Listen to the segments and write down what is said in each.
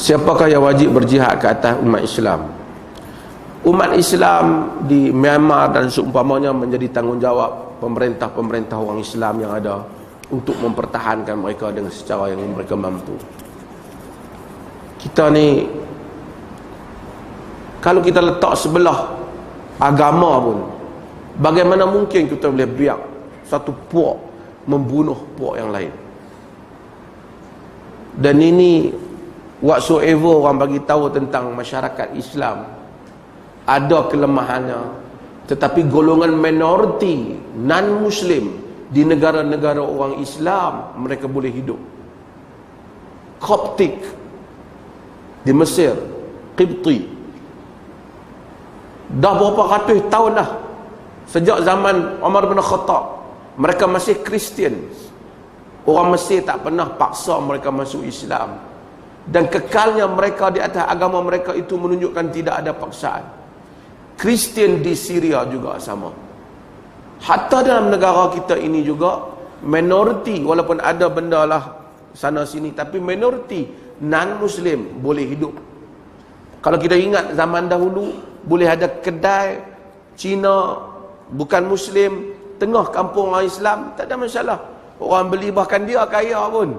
siapakah yang wajib berjihad ke atas umat Islam? Umat Islam di Myanmar dan seumpamanya menjadi tanggungjawab pemerintah-pemerintah orang Islam yang ada untuk mempertahankan mereka dengan secara yang mereka mampu. Kita ni kalau kita letak sebelah agama pun bagaimana mungkin kita boleh biar satu puak membunuh puak yang lain? Dan ini whatsoever orang bagi tahu tentang masyarakat Islam ada kelemahannya. Tetapi golongan minoriti non muslim di negara-negara orang Islam mereka boleh hidup. Koptik di Mesir Qibti. Dah berapa ratus tahun dah sejak zaman Umar bin Khattab mereka masih Kristian. Orang Mesir tak pernah paksa mereka masuk Islam dan kekalnya mereka di atas agama mereka itu menunjukkan tidak ada paksaan. Kristian di Syria juga sama. Hatta dalam negara kita ini juga minoriti walaupun ada benda lah sana sini tapi minoriti non muslim boleh hidup. Kalau kita ingat zaman dahulu boleh ada kedai Cina bukan muslim tengah kampung orang Islam tak ada masalah. Orang beli bahkan dia kaya pun.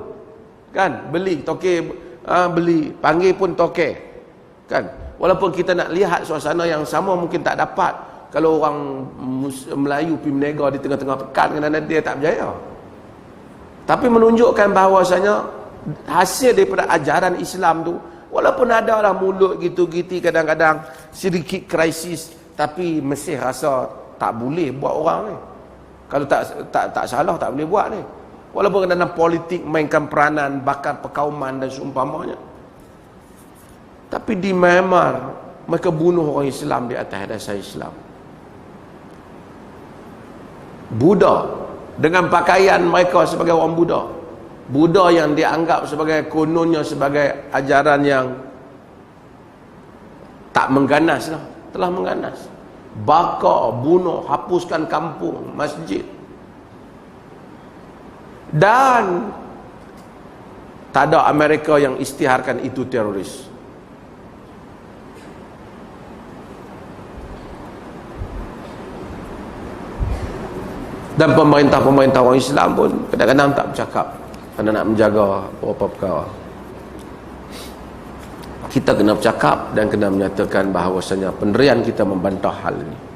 Kan? Beli toke uh, beli. Panggil pun toke. Kan? Walaupun kita nak lihat suasana yang sama mungkin tak dapat. Kalau orang Melayu pergi menega di tengah-tengah pekan kerana dia tak berjaya. Tapi menunjukkan bahawasanya hasil daripada ajaran Islam tu walaupun ada lah mulut gitu-gitu kadang-kadang sedikit krisis tapi mesti rasa tak boleh buat orang ni. Kalau tak tak tak salah tak boleh buat ni walaupun dalam politik mainkan peranan bakar perkauman dan seumpamanya tapi di Myanmar mereka bunuh orang Islam di atas dasar Islam Buddha dengan pakaian mereka sebagai orang Buddha Buddha yang dianggap sebagai kononnya sebagai ajaran yang tak mengganas lah, telah mengganas. Bakar, bunuh, hapuskan kampung, masjid. Dan tak ada Amerika yang istiharkan itu teroris. Dan pemerintah-pemerintah orang Islam pun kadang-kadang tak bercakap. Anda nak menjaga beberapa perkara. Kita kena bercakap dan kena menyatakan bahawasanya penderian kita membantah hal ini